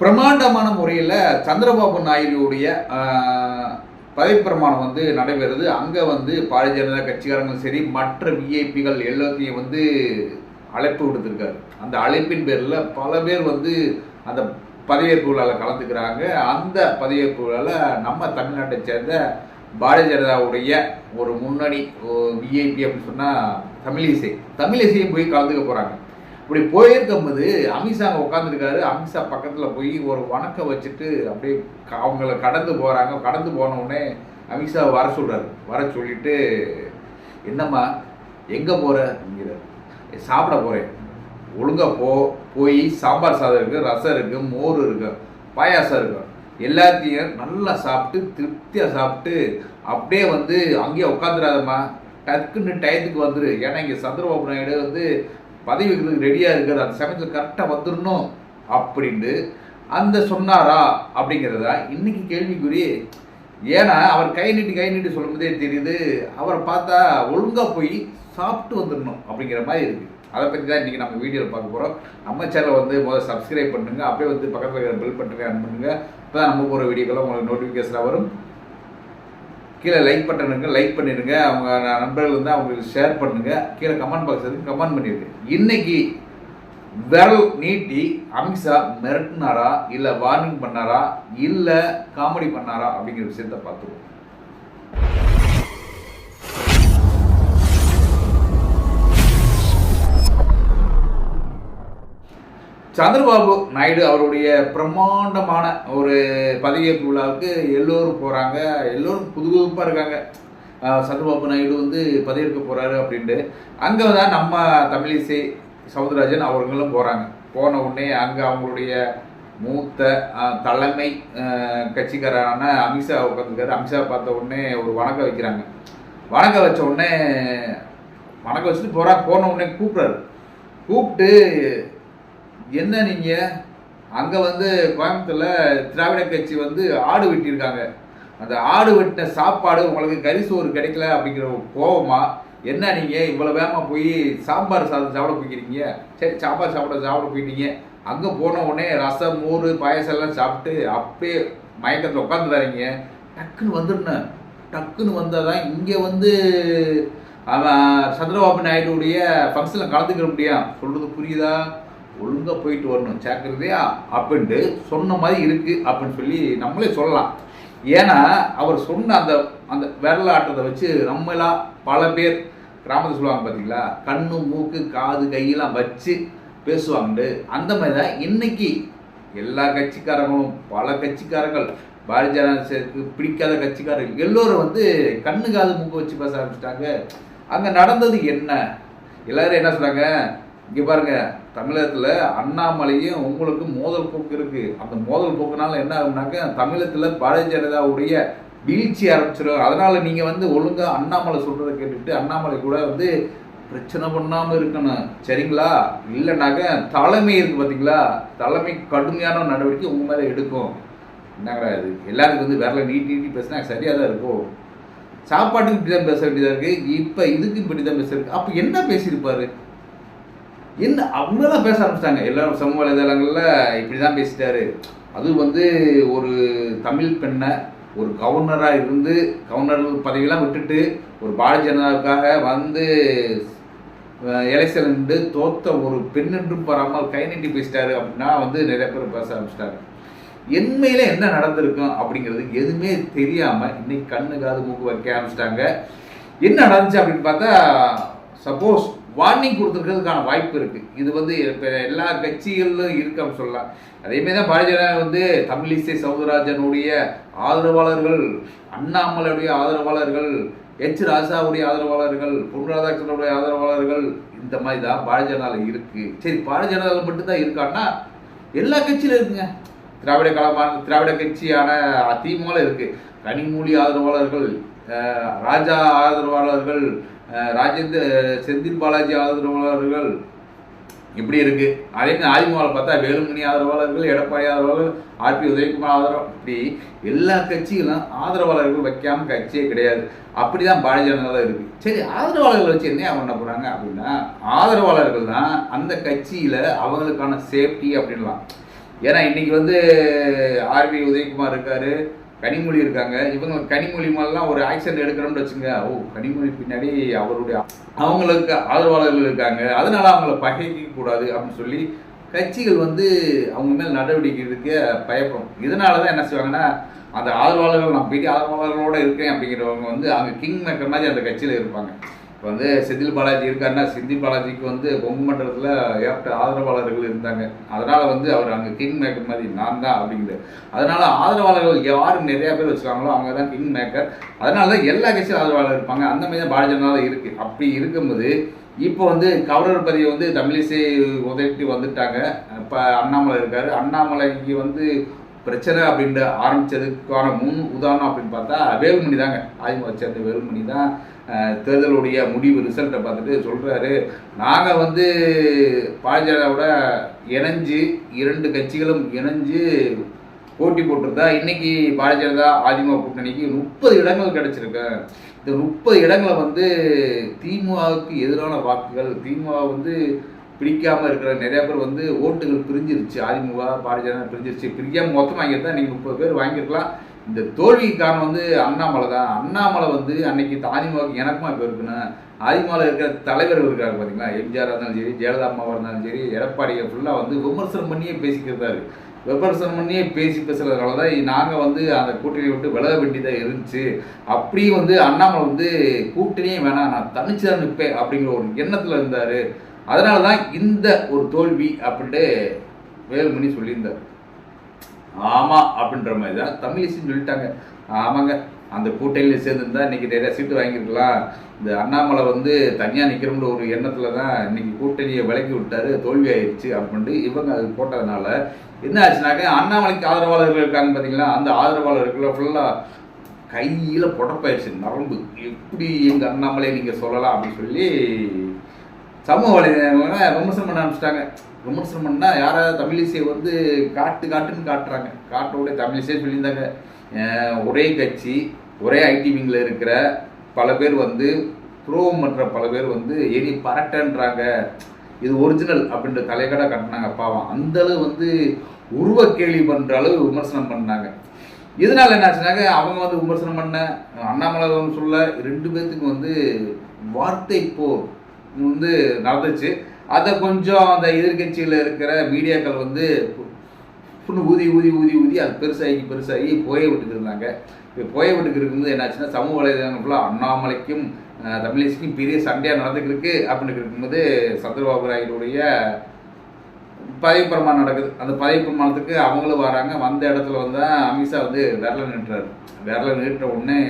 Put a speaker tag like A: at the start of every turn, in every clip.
A: பிரமாண்டமான முறையில் சந்திரபாபு நாயுடுடைய பதவிப்பிரமாணம் வந்து நடைபெறுது. அங்கே வந்து பாரதிய ஜனதா கட்சிக்காரங்களும் சரி மற்ற விஐபிகள் எல்லாத்தையும் வந்து அழைப்பு விடுத்திருக்காரு. அந்த அழைப்பின் பேரில் பல பேர் வந்து அந்த பதவியேற்பு விழாவில் கலந்துக்கிறாங்க. அந்த பதவியேற்பு விழாவில் நம்ம தமிழ்நாட்டை சேர்ந்த பாரதிய ஜனதாவுடைய ஒரு முன்னணி விஐபி அப்படின்னு சொன்னால் தமிழிசை. தமிழிசையும் போய் கலந்துக்க போகிறாங்க இப்படி போயிருக்கும்போது அமித்ஷா அங்கே உட்காந்துருக்காரு அமித்ஷா பக்கத்தில் போய் ஒரு வணக்கம் வச்சுட்டு அப்படியே அவங்கள கடந்து போகிறாங்க கடந்து போனவுடனே அமித்ஷா வர சொல்கிறாரு வர சொல்லிட்டு என்னம்மா எங்கே போகிற அப்படிங்கிறார். சாப்பிட போகிறேன் ஒழுங்காக போ. போய் சாம்பார் சாதம் இருக்குது ரசம் இருக்குது மோர் இருக்குது பாயாசம் இருக்கும் எல்லாத்தையும் நல்லா சாப்பிட்டு திருப்தியாக சாப்பிட்டு அப்படியே வந்து அங்கேயே உட்காந்துடாதம்மா டக்குன்னு டயத்துக்கு வந்துரு. ஏன்னா இங்கே சந்திரபாபு நாயுடு வந்து பதவிக்கு ரெடியாக இருக்கிறது. அந்த சமயத்தில் கரெக்டாக வந்துடணும் அப்படின்ட்டு அந்த சொன்னாரா அப்படிங்கிறதா இன்னைக்கு கேள்விக்குறி. ஏன்னா அவர் கை நீட்டி கை நீட்டி சொல்லும்போதே தெரியுது. அவரை பார்த்தா ஒழுங்காக போய் சாப்பிட்டு வந்துடணும் அப்படிங்கிற மாதிரி இருக்குது அதை பற்றி தான் இன்றைக்கி நம்ம வீடியோவில் பார்க்க போகிறோம் நம்ம சேனலை வந்து முதல்ல சப்ஸ்கிரைப் பண்ணுங்க. அப்படியே வந்து பக்கத்தில் பில் பெல் பட்டனை ஆன் இப்போ தான் நம்ம போகிற வீடியோக்கெல்லாம் உங்களுக்கு நோட்டிஃபிகேஷனாக வரும். கீழே லைக் பட்டனுங்க லைக் பண்ணிடுங்க. அவங்க நண்பர்கள் வந்து அவங்களுக்கு ஷேர் பண்ணுங்க. கீழே கமெண்ட் பாக்ஸ் இருக்கு கமெண்ட் பண்ணிடுங்க. இன்னைக்கு விரல் நீட்டி அமித்ஷா மிரட்டினாரா? இல்லை வார்னிங் பண்ணாரா? இல்லை காமெடி பண்ணாரா? அப்படிங்கிற விஷயத்த பார்த்துருவோம். சந்திரபாபு நாயுடு அவருடைய பிரம்மாண்டமான ஒரு பதவியேற்பு விழாவுக்கு எல்லோரும் போகிறாங்க எல்லோரும் புதுகுதுப்பாக இருக்காங்க. சந்திரபாபு நாயுடு வந்து பதவியேற்க போகிறாரு அப்படின்ட்டு. அங்கே தான் நம்ம தமிழிசை சவுந்தரராஜன் அவர்களும் போகிறாங்க போன உடனே அங்கே அவங்களுடைய மூத்த தலைமை கட்சிக்காரான கட்சிக்காரரான அமித்ஷா உட்காந்துருக்காரு அமித்ஷா பார்த்த உடனே ஒரு வணக்கம் வைக்கிறாங்க. வணக்கம் வச்ச உடனே வணக்கம் வச்சுட்டு போகிறா போன உடனே கூப்பிட்றாரு. கூப்பிட்டு என்ன நீங்கள் அங்கே வந்து கோயம்புத்தூரில் திராவிட கட்சி வந்து ஆடு வெட்டியிருக்காங்க. அந்த ஆடு வெட்டின சாப்பாடு உங்களுக்கு கறி சோறு கிடைக்கல அப்படிங்கிற கோபமா என்ன நீங்கள் இவ்வளோ வேகமாக போய் சாம்பார் சாதம் சாப்பிட போய்க்கிறீங்க? சரி சாம்பார் சாப்பிட சாப்பிட போயிட்டீங்க. அங்கே போன உடனே ரசம் மோர் பாயசம் எல்லாம் சாப்பிட்டு அப்படியே மயக்கத்தில் உட்காந்துறாதீங்க டக்குன்னு வந்துடணும். டக்குன்னு வந்தால் தான் இங்கே வந்து அவன் சந்திரபாபு நாயுடுடைய ஃபங்க்ஷனில் கலந்துக்கிற முடியும். சொல்கிறது புரியுதா? ஒழுங்காக போயிட்டு வரணும். ஜாக்கிரதையா அப்படின்ட்டு சொன்ன மாதிரி இருக்குது அப்படின்னு சொல்லி நம்மளே சொல்லலாம். ஏன்னா அவர் சொன்ன அந்த அந்த விரல ஆட்டத்தை வச்சு நம்மளா பல பேர் கிராமத்தில் சொல்லுவாங்க பார்த்தீங்களா கண்ணு மூக்கு காது கையெல்லாம் வச்சு பேசுவாங்க அந்த மாதிரி தான் இன்னைக்கு எல்லா கட்சிக்காரங்களும் பல கட்சிக்காரங்கள் பாரதிய ஜனதாக்கு பிடிக்காத கட்சிக்காரர்கள் எல்லோரும் வந்து கண்ணு காது மூக்கு வச்சு பேச ஆரம்பிச்சிட்டாங்க. அங்கே நடந்தது என்ன? எல்லாரும் என்ன சொல்கிறாங்க இங்கே பாருங்க தமிழகத்தில் அண்ணாமலையும் உங்களுக்கு மோதல் போக்கு இருக்கு. அந்த மோதல் போக்குனால என்ன ஆகும்னாக்க தமிழகத்தில் பாரதிய ஜனதாவுடைய வீழ்ச்சி ஆரம்பிச்சிடும் அதனால நீங்கள் வந்து ஒழுங்கா அண்ணாமலை சொல்றதை கேட்டுட்டு அண்ணாமலை கூட வந்து பிரச்சனை பண்ணாமல் இருக்கணும். சரிங்களா? இல்லைனாக்க தலைமை இருக்கு பார்த்தீங்களா தலைமை கடுமையான நடவடிக்கை உங்கள் மேலே எடுக்கும். என்னங்கடா இது? எல்லாருக்கும் வந்து விரல நீட்டி நீட்டி பேசினா சரியாக தான் இருக்கும். சாப்பாட்டுக்கு இப்படி தான் பேச வேண்டியதாக இருக்குது இப்போ இதுக்கு இப்படி தான் பேச இருக்கு. என்ன பேசியிருப்பாரு? என்ன அவங்க தான் பேச ஆரம்பிச்சிட்டாங்க. எல்லாரும் சமூக வலைதளங்களில் இப்படி தான் பேசிட்டாரு. அது வந்து ஒரு தமிழ் பெண்ணை ஒரு கவர்னராக இருந்து கவர்னர் பதவியெல்லாம் விட்டுட்டு ஒரு பாரதிய ஜனதாவுக்காக வந்து எலெக்ஷன் நின்று தோத்த ஒரு பெண் என்றும் பராமல் கை நீட்டி பேசிட்டாரு அப்படின்னா வந்து நிறைய பேர் பேச ஆரம்பிச்சிட்டாங்க. எண்மையில என்ன நடந்திருக்கும் அப்படிங்கிறது எதுவுமே தெரியாம இன்னைக்கு கண்ணு காது மூக்கு வைக்க ஆரம்பிச்சிட்டாங்க. என்ன நடந்துச்சு அப்படின்னு பார்த்தா சப்போஸ் வார்னிங் கொடுத்துருக்கிறதுக்கான வாய்ப்பு இருக்குது இது வந்து இப்போ எல்லா கட்சிகளிலும் இருக்கு அப்படின்னு சொல்லலாம். அதேமாரி தான் பாரதிய வந்து தமிழிசை சவுந்தரராஜனுடைய ஆதரவாளர்கள் அண்ணாமலையுடைய ஆதரவாளர்கள் எச் ராசாவுடைய ஆதரவாளர்கள் பொன் ராதாகிருஷ்ணனுடைய ஆதரவாளர்கள் இந்த மாதிரி தான் பாரதிய ஜனதாவில் இருக்குது சரி பாரதிய ஜனதாவில் மட்டும்தான் இருக்கான்னா எல்லா கட்சியிலும் இருக்குங்க. திராவிட கழகமான திராவிட கட்சியான அதிமுக இருக்குது கனிமொழி ஆதரவாளர்கள் ராஜா ஆதரவாளர்கள் ராஜேந்திர செந்தில் பாலாஜி ஆதரவாளர்கள் இப்படி இருக்கு. அதே மாதிரி அதிமுகவில் பார்த்தா வேலுமணி ஆதரவாளர்கள் எடப்பாடி ஆதரவாளர்கள் ஆர்பி உதயகுமார் ஆதரவு இப்படி எல்லா கட்சிகளும் ஆதரவாளர்கள் வைக்காம கட்சியே கிடையாது. அப்படிதான் பாரதிய ஜனதா இருக்கு. சரி ஆதரவாளர்கள் வச்சு என்ன பண்ண போறாங்க அப்படின்னா ஆதரவாளர்கள் தான் அந்த கட்சியில அவங்களுக்கான சேஃப்டி அப்படின்லாம் ஏன்னா இன்னைக்கு வந்து ஆர்பி உதயகுமார் இருக்காரு கனிமொழி இருக்காங்க. இவங்க கனிமொழி மாதிரிலாம் ஒரு ஆக்சிடென்ட் எடுக்கிறோம்னு வச்சுங்க. ஓ கனிமொழி பின்னாடி அவருடைய அவங்களுக்கு ஆதரவாளர்கள் இருக்காங்க. அதனால அவங்கள பகைக்க கூடாது அப்படின்னு சொல்லி கட்சிகள் வந்து அவங்க மேல் நடவடிக்கை எடுக்க பயப்படும். இதனால தான் என்ன செய்வாங்கன்னா அந்த ஆதரவாளர்கள் நான் போயிட்டு ஆதரவாளர்களோட இருக்கேன் அப்படிங்கிறவங்க வந்து அவங்க கிங் மேக்கர் மாதிரி அந்த கட்சியில் இருப்பாங்க. இப்போ வந்து செந்தில் பாலாஜி இருக்காருன்னா செந்தில் பாலாஜிக்கு வந்து கொங்கு மண்டலத்தில் ஏற்ற ஆதரவாளர்கள் இருந்தாங்க. அதனால் வந்து அவர் அங்கே கிங் மேக்கர் மாதிரி நான் தான் அப்படிங்கிறது அதனால் ஆதரவாளர்கள் யார் நிறையா பேர் வச்சுருக்காங்களோ அவங்க தான் கிங் மேக்கர் அதனால தான் எல்லா கட்சியும் ஆதரவாளர் இருப்பாங்க. அந்த மாதிரி தான் பாரதிய ஜனதா இருக்குது அப்படி இருக்கும்போது இப்போ வந்து கவர்னர் பதிவை வந்து தமிழிசை உதவிட்டு வந்துட்டாங்க. இப்போ அண்ணாமலை இருக்கார். அண்ணாமலைக்கு வந்து பிரச்சனை அப்படின்ற ஆரம்பித்ததுக்கான முன் உதாரணம் அப்படின்னு பார்த்தா வேலுமணி தாங்க. அதிமுக சேர்ந்த வேலுமணி தான் தேர்தலுடைய முடிவு ரிசல்ட்டை பார்த்துட்டு சொல்கிறாரு நாங்கள் வந்து பாஜகவோட இணைஞ்சு இரண்டு கட்சிகளும் இணைஞ்சு போட்டி போட்டிருந்தா இன்னைக்கு பாரதிய அதிமுக கூட்டணிக்கு முப்பது இடங்கள் கிடைச்சிருக்கு. இந்த முப்பது இடங்களை வந்து திமுகவுக்கு எதிரான வாக்குகள் திமுக வந்து பிடிக்காமல் இருக்கிற நிறையா பேர் வந்து ஓட்டுகள் பிரிஞ்சிருச்சு. அதிமுக பாரதிய ஜனதா பிரிஞ்சிருச்சு. பிரிக்காமல் மொத்தம் வாங்கியிருந்தா நீங்கள் முப்பது பேர் வாங்கியிருக்கலாம். இந்த தோல்விக்கு காரணம் வந்து அண்ணாமலை தான். அண்ணாமலை வந்து அன்னைக்கு அதிமுகவுக்கு எனக்குமா இப்போ இருக்கணும் அதிமுகவில் இருக்கிற தலைவர்கள் இருக்காங்க பார்த்தீங்களா எம்ஜிஆராக இருந்தாலும் சரி ஜெயலலிதா அம்மாவாக இருந்தாலும் சரி எடப்பாடியை ஃபுல்லாக வந்து விமர்சனம் பண்ணியே பேசிக்கிறதாரு விமர்சனம் பண்ணியே பேசி பேசுகிறதுனால தான் நாங்கள் வந்து அந்த கூட்டணியை விட்டு விலக வேண்டியதாக இருந்துச்சு. அப்படியும் வந்து அண்ணாமலை வந்து கூட்டணியே வேணாம் நான் தனிச்சு தான் நிற்பேன் அப்படிங்கிற ஒரு எண்ணத்தில் இருந்தார். அதனால தான் இந்த ஒரு தோல்வி அப்படின்ட்டு வேலுமணி சொல்லியிருந்தார். ஆமாம் அப்படின்ற மாதிரி. தான் தமிழிசைன்னு சொல்லிட்டாங்க. ஆமாங்க அந்த கூட்டணியில் சேர்ந்துருந்தா இன்னைக்கு நிறையா சீட்டு வாங்கியிருக்கலாம். இந்த அண்ணாமலை வந்து தனியாக நிற்கிறோம்ன்ற ஒரு எண்ணத்தில் தான் இன்னைக்கு கூட்டணியை விலக்கி விட்டாரு தோல்வி ஆயிடுச்சு அப்படின்ட்டு இவங்க அது போட்டதுனால என்ன ஆச்சுனாக்க அண்ணாமலைக்கு ஆதரவாளர்கள் இருக்காங்க பார்த்தீங்களா அந்த ஆதரவாளர்கள் ஃபுல்லாக கையில் புடப்பாயிடுச்சு நரம்பு. எப்படி எங்கள் அண்ணாமலை நீங்கள் சொல்லலாம் அப்படின்னு சொல்லி சமூக வலைதளங்களை விமர்சனம் பண்ண ஆரம்பிச்சிட்டாங்க. விமர்சனம் பண்ணால் யாராவது தமிழிசையை வந்து காட்டு காட்டுன்னு காட்டுறாங்க. காட்டோடய தமிழிசை சொல்லியிருந்தாங்க. ஒரே கட்சி ஒரே ஐடி விங்கில் இருக்கிற பல பேர் வந்து ப்ரோம் பண்ணுற பல பேர் வந்து எரி பரட்டன்றாங்க. இது ஒரிஜினல் அப்படின்ற தலைக்கடை கட்டினாங்க பாவம் அந்த அளவு வந்து உருவ கேள்வி பண்ணுற அளவு விமர்சனம் பண்ணாங்க. இதனால என்னாச்சுனாக்க அவங்க வந்து விமர்சனம் பண்ண அண்ணாமலை சொல்ல ரெண்டு பேர்த்துக்கும் வந்து வார்த்தை போர் வந்து நடந்துச்சு. அதை கொஞ்சம் அந்த எதிர்க்கட்சியில் இருக்கிற மீடியாக்கள் வந்து புண்ணு ஊதி ஊதி ஊதி ஊதி அது பெருசாகி பெருசாகி போய விட்டுட்டு இருந்தாங்க. இப்போ போய விட்டுக்கு இருக்கும்போது என்னாச்சுன்னா சமூக வலைதளங்கள் ஃபுல்லாக அண்ணாமலைக்கும் தமிழிசைக்கும் பெரிய சண்டையாக நடந்துக்கிட்டு இருக்கு. அப்படின்னு இருக்கும்போது சந்திரபாபு நாயுடைய பதவி பிரமாணம் நடக்குது. அந்த பதவி பிரமாணத்துக்கு அவங்களும் வராங்க. வந்த இடத்துல வந்து அமித்ஷா வந்து விரல நின்றுறாரு விரல நின்ற உடனே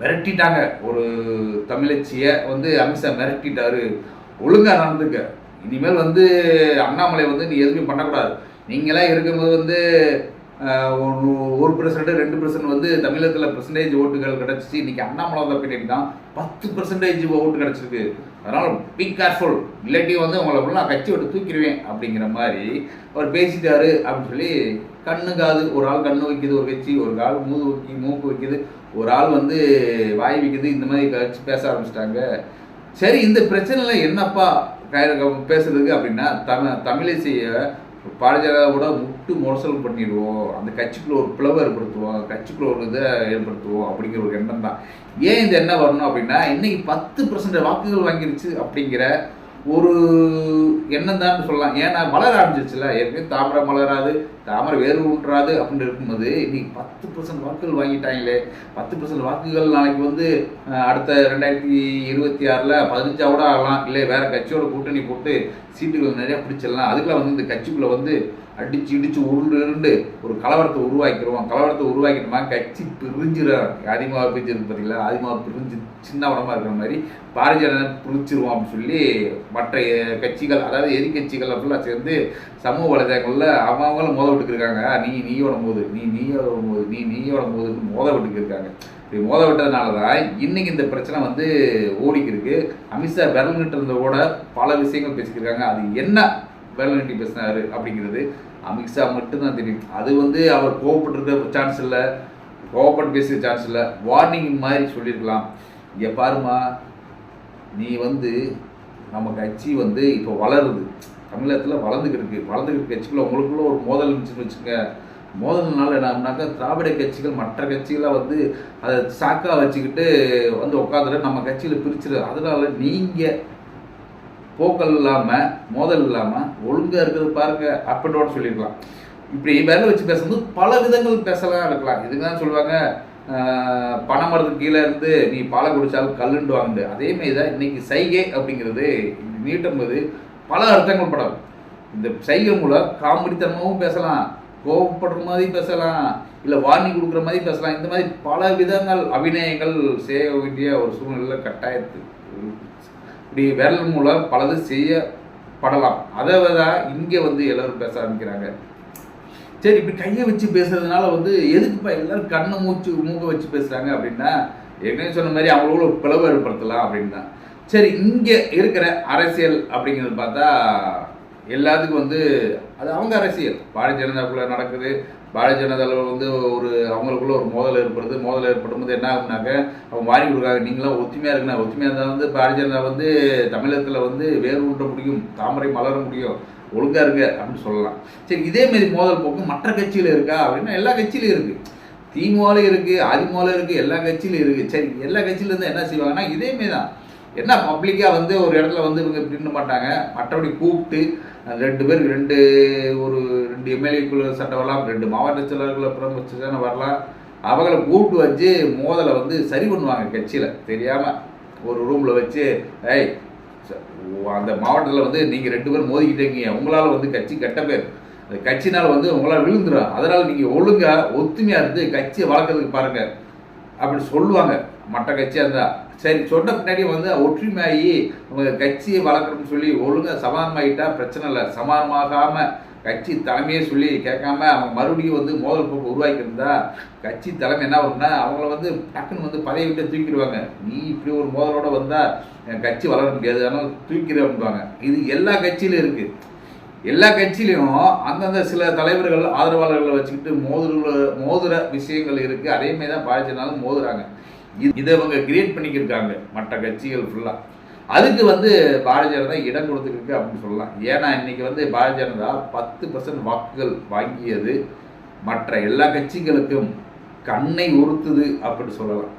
A: மிரட்டிட்டாங்க. ஒரு தமிழச்சியை வந்து அமித்ஷா மிரட்டிட்டாரு. ஒழுங்கா நடந்துக்க. இனிமேல் வந்து அண்ணாமலை வந்து நீ எதுவுமே பண்ணக்கூடாது. நீங்களாம் இருக்கும்போது வந்து ஒரு ஒரு பர்சன்ட் ரெண்டு பர்சன்ட் வந்து தமிழகத்தில் பர்சன்டேஜ் ஓட்டுகள் கிடச்சிச்சு. இன்றைக்கி அண்ணாமலை தான் பின்னாடி தான் பத்து பர்சன்டேஜ் ஓட்டு கிடச்சிருக்கு. அதனால் பி கேர்ஃபுல் இல்லாட்டி வந்து உங்களை ஃபுல்லாக நான் கட்சி விட்டு தூக்கிடுவேன் அப்படிங்கிற மாதிரி அவர் பேசிட்டாரு அப்படின்னு சொல்லி கண்ணு காது ஒரு ஆள் கண்ணு வைக்கிது ஒரு கட்சி ஒரு ஆள் மூது வைக்கி மூக்கு வைக்குது. ஒரு ஆள் வந்து வாய் வைக்குது இந்த மாதிரி கழிச்சு பேச ஆரம்பிச்சிட்டாங்க. சரி இந்த பிரச்சனைல என்னப்பா க- பேசுறதுக்கு அப்படின்னா தமிழ் தமிழிசையை பாரதியாரோட முட்டு மோசல் பண்ணிடுவோம். அந்த கட்சிக்குள்ள ஒரு பிளவை ஏற்படுத்துவோம். கட்சிக்குள்ள ஒரு இதை ஏற்படுத்துவோம் அப்படிங்கிற ஒரு எண்ணம் தான். ஏன் இந்த என்ன வரணும் அப்படின்னா இன்னைக்கு பத்து பர்சன்ட் வாக்குகள் வாங்கிருச்சு அப்படிங்கிற ஒரு எண்ணம் தான் சொல்லலாம். ஏன்னா மலர ஆரம்பிச்சிருச்சுல ஏற்கனவே தாமரை மலராது தாமரை வேறு ஊன்றாது அப்படின்னு இருக்கும்போது இன்னைக்கு பத்து பர்சன்ட் வாக்குகள் வாங்கிட்டாங்களே பத்து பர்சன்ட் வாக்குகள் நாளைக்கு வந்து அடுத்த ரெண்டாயிரத்தி இருபத்தி ஆறில் பதினஞ்சாவோட ஆகலாம். இல்லை வேறு கட்சியோட கூட்டணி போட்டு சீட்டுகள் நிறைய பிடிச்சிடலாம். அதுக்கெல்லாம் வந்து இந்த கட்சிக்குள்ளே வந்து அடிச்சு இடிச்சு உருண்டு உருண்டு ஒரு கலவரத்தை உருவாக்கிடுவோம். கலவரத்தை உருவாக்கிட்டோமா கட்சி பிரிஞ்சிடும் அதிகமாக பிரிஞ்சிருக்கு பார்த்தீங்களா அதிகமாக பிரிஞ்சு சின்ன உடம்பா இருக்கிற மாதிரி பாரதிய ஜனதா பிரிச்சிருவோம் அப்படின்னு சொல்லி மற்ற கட்சிகள் அதாவது எதிர்கட்சிகள் அப்படிலாம் சேர்ந்து சமூக வலைதளங்களில் அவங்களும் முதல் விட்டுக்கு இருக்காங்க நீ நீயோட போது நீ நீயோட போது நீ நீயோட போதுன்னு மோத விட்டுக்கு இருக்காங்க இப்படி மோத விட்டதுனால தான் இன்னைக்கு இந்த பிரச்சனை வந்து ஓடிக்கு இருக்கு அமித்ஷா விரல் நீட்டுறத கூட பல விஷயங்கள் பேசிக்கிருக்காங்க. அது என்ன விரல் நிட்டி பேசினாரு அப்படிங்கிறது அமித்ஷா மட்டும்தான் தெரியும். அது வந்து அவர் கோவப்பட்டிருக்க சான்ஸ் இல்லை. கோவப்பட்டு பேசுகிற சான்ஸ் இல்லை. வார்னிங் மாதிரி சொல்லியிருக்கலாம். இங்கே பாருமா நீ வந்து நம்ம கட்சி வந்து இப்போ வளருது. தமிழகத்தில் வளர்ந்துக்கிட்டு இருக்கு. வளர்ந்துக்கிட்டு கட்சிக்குள்ள உங்களுக்குள்ள ஒரு மோதல் இருந்துச்சுன்னு வச்சுங்க மோதல்னால என்னன்னாக்கா திராவிட கட்சிகள் மற்ற கட்சிகளை வந்து அதை சாக்கா வச்சுக்கிட்டு வந்து உட்காந்துட்டு நம்ம கட்சியில் பிரிச்சிரு. அதனால நீங்கள் போக்கல் இல்லாமல் மோதல் இல்லாமல் ஒழுங்காக இருக்கிறது பாருங்க அப்படின்னோட சொல்லிடலாம். இப்படி வேலை வச்சு பேசும்போது பல விதங்கள் பேசலாம் இருக்கலாம். இதுக்கு தான் சொல்லுவாங்க ஆஹ், பனைமரத்துக்கு கீழே இருந்து நீ பாலை குடித்தாலும் கல்லுண்டு வாங்குது அதே மாதிரி தான் இன்னைக்கு சைகை அப்படிங்கிறது நீட்டும்போது பல அர்த்தங்கள் படம் இந்த சைகை மூலம் காமெடித்தனமாகவும் பேசலாம் கோபப்படுற மாதிரி பேசலாம் இல்லை வார்னிங் கொடுக்குற மாதிரி பேசலாம். இந்த மாதிரி பல விதங்கள் அபிநயங்கள் செய்ய வேண்டிய ஒரு சூழ்நிலை கட்டாயத்து இப்படி விரல் மூலம் பலது செய்யப்படலாம். அதை தான் இங்கே வந்து எல்லோரும் பேச ஆரம்பிக்கிறாங்க. சரி இப்படி கையை வச்சு பேசுறதுனால வந்து எதுக்குப்பா எல்லாரும் கண்ணை மூச்சு மூக்க வச்சு பேசுகிறாங்க அப்படின்னா ஏற்கனவே சொன்ன மாதிரி அவங்களுக்குள்ள ஒரு பிளவு ஏற்படுத்தலாம் அப்படின்னா. சரி இங்கே இருக்கிற அரசியல் அப்படிங்கிறது பார்த்தா எல்லாத்துக்கும் வந்து அது அவங்க அரசியல். பாரதிய ஜனதாக்குள்ள நடக்குது. பாரதிய ஜனதாவில் வந்து ஒரு அவங்களுக்குள்ள ஒரு மோதல் ஏற்படுது. மோதல் ஏற்படும் போது என்ன ஆகுனாக்க அவங்க மாறி கொடுக்காங்க நீங்களாம் ஒத்துமையாக இருக்கணும். ஒத்துமையாக இருந்தால் வந்து பாரதிய ஜனதா வந்து தமிழகத்தில் வந்து வேறு ஊன்ற முடியும். தாமரை மலர முடியும். ஒழுங்காக இருங்க அப்படின்னு சொல்லலாம். சரி இதேமாரி மோதல் போக்கு மற்ற கட்சியில் இருக்கா அப்படின்னா எல்லா கட்சியிலும் இருக்குது திமுகலையும் இருக்குது அதிமுகலும் இருக்குது எல்லா கட்சியிலும் இருக்குது சரி எல்லா கட்சியிலேருந்து என்ன செய்வாங்கன்னா இதே தான் என்ன பப்ளிக்காக வந்து ஒரு இடத்துல வந்து இவங்க நின்று மாட்டாங்க? மற்றபடி கூப்பிட்டு ரெண்டு பேருக்கு ரெண்டு ஒரு ரெண்டு எம்எல்ஏக்குள்ள சட்டம் வரலாம் ரெண்டு மாவட்ட செயலாளர்களை பிரமுச்சனை வரலாம். அவங்கள கூப்பிட்டு வச்சு மோதலை வந்து சரி பண்ணுவாங்க கட்சியில். தெரியாமல் ஒரு ரூமில் வச்சு ஏய் ச- அந்த மாவட்டத்தில் வந்து நீங்கள் ரெண்டு பேரும் மோதிக்கிட்டீங்க உங்களால் வந்து கட்சி கெட்ட பேர். அந்த கட்சினால் வந்து உங்களால் விழுந்துடும் அதனால் நீங்கள் ஒழுங்காக ஒத்துமையாக இருந்து கட்சியை வளர்க்கறதுக்கு பாருங்கள் அப்படி சொல்லுவாங்க. மற்ற கட்சியாக இருந்தால் சரி சொன்ன பின்னாடி வந்து ஒற்றுமையாகி அவங்க கட்சியை வளர்க்கணும்னு சொல்லி ஒழுங்காக சமாதானமாகிட்டா பிரச்சனை இல்லை. சமாதானமாகாமல் கட்சி தலைமையே சொல்லி கேட்காம அவங்க மறுபடியும் வந்து மோதல் போக்கு உருவாக்கியிருந்தா கட்சி தலைமை என்ன வரும்னா அவங்கள வந்து டக்குன்னு வந்து பதவி விட்டு தூக்கிடுவாங்க. நீ இப்படி ஒரு மோதலோட வந்தால் என் கட்சி வளர முடியாது ஆனால் தூக்கிடு அப்படிம்பாங்க இது எல்லா கட்சியிலும் இருக்குது எல்லா கட்சியிலையும் அந்தந்த சில தலைவர்கள் ஆதரவாளர்களை வச்சுக்கிட்டு மோதுற மோதுற விஷயங்கள் இருக்குது அதே மாதிரி தான் பாஜனாலும் மோதுறாங்க. இதை இவங்க கிரியேட் பண்ணிக்கிருக்காங்க. மற்ற கட்சிகள் ஃபுல்லாக அதுக்கு வந்து பாரதிய ஜனதா இடம் கொடுத்துருக்கு அப்படின்னு சொல்லலாம். ஏன்னா இன்னைக்கு வந்து பாரதிய ஜனதா பத்து பர்சன்ட் வாக்குகள் வாங்கியது. மற்ற எல்லா கட்சிகளுக்கும் கண்ணை உறுத்துது அப்படின்னு சொல்லலாம்.